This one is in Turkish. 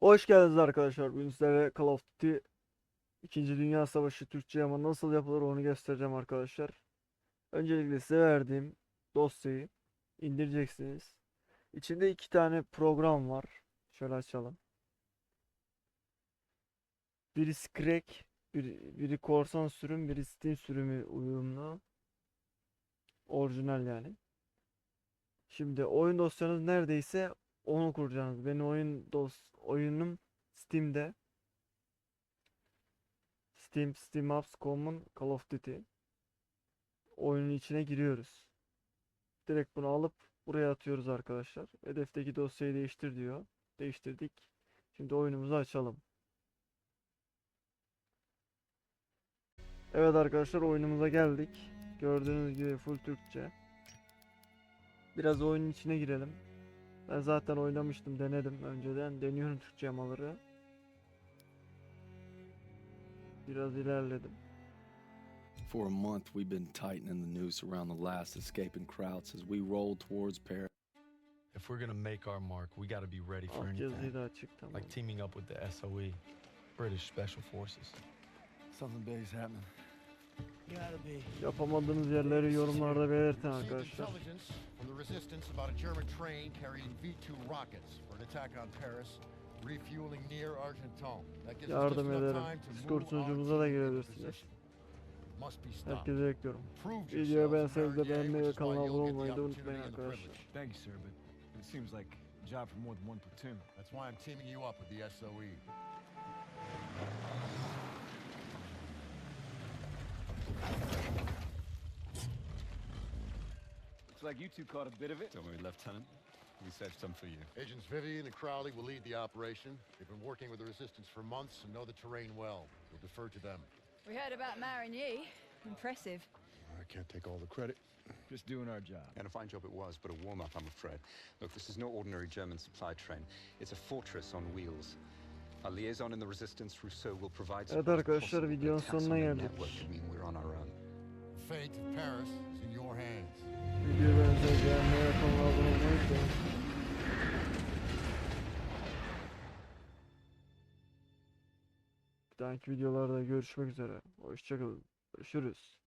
Hoş geldiniz arkadaşlar. Bugün sizlere Call of Duty 2. Dünya Savaşı Türkçe ama nasıl yapılır onu göstereceğim arkadaşlar. Öncelikle size verdiğim dosyayı indireceksiniz. İçinde iki tane program var. Şöyle açalım. Biri Scrag, biri, biri korsan sürüm, biri Steam sürümü uyumlu. Orijinal yani. Şimdi oyun dosyanız neredeyse onu kuracaksınız. Benim oyun dos oyunum Steam'de. Steam, Steam Call of Duty. Oyunun içine giriyoruz. Direkt bunu alıp buraya atıyoruz arkadaşlar. Hedefteki dosyayı değiştir diyor. Değiştirdik. Şimdi oyunumuzu açalım. Evet arkadaşlar oyunumuza geldik. Gördüğünüz gibi full Türkçe. Biraz oyunun içine girelim. Ben zaten oynamıştım, denedim önceden. Deniyorum Türkçe yamaları. Biraz ilerledim. For a month, we've been tightening the noose around the last escaping Krauts as we roll towards Paris. If we're gonna make our mark, we gotta be ready for yazıyı anything. Like teaming up with the SOE, British Special Forces. Something big's happening. Yapamadığınız yerleri yorumlarda belirtin arkadaşlar. intelligence from the resistance about a German train carrying V-2 rockets for an attack on Paris, refueling near Argenton. That gives us just Yardım enough ederim. time to Discord move sunucumuza da girebilirsiniz. position. Must be stopped. Herkese bekliyorum. Videoyu beğenseniz de beğenmeyi ve which is why kanala you'll abone get the olmayı da opportunity unutmayın and the arkadaşlar. privilege. Thank you, sir, but it seems like a job for more than one platoon. That's why I'm teaming you up with the. SOE. Looks like you two caught a bit of it. Don't worry, Lieutenant. We saved some for you. Agents Vivian and Crowley will lead the operation. They've been working with the resistance for months and know the terrain well. We'll defer to them. We heard about Marigny. Impressive. I can't take all the credit. Just doing our job. And a fine job it was, but a warm-up, I'm afraid. Look, this is no ordinary German supply train. It's a fortress on wheels. Our liaison in the resistance, Rousseau, will provide Evet arkadaşlar, videonun sonuna geldik. Fate of Paris is in your hands. Bir dahaki videolarda görüşmek üzere. Hoşçakalın. Görüşürüz.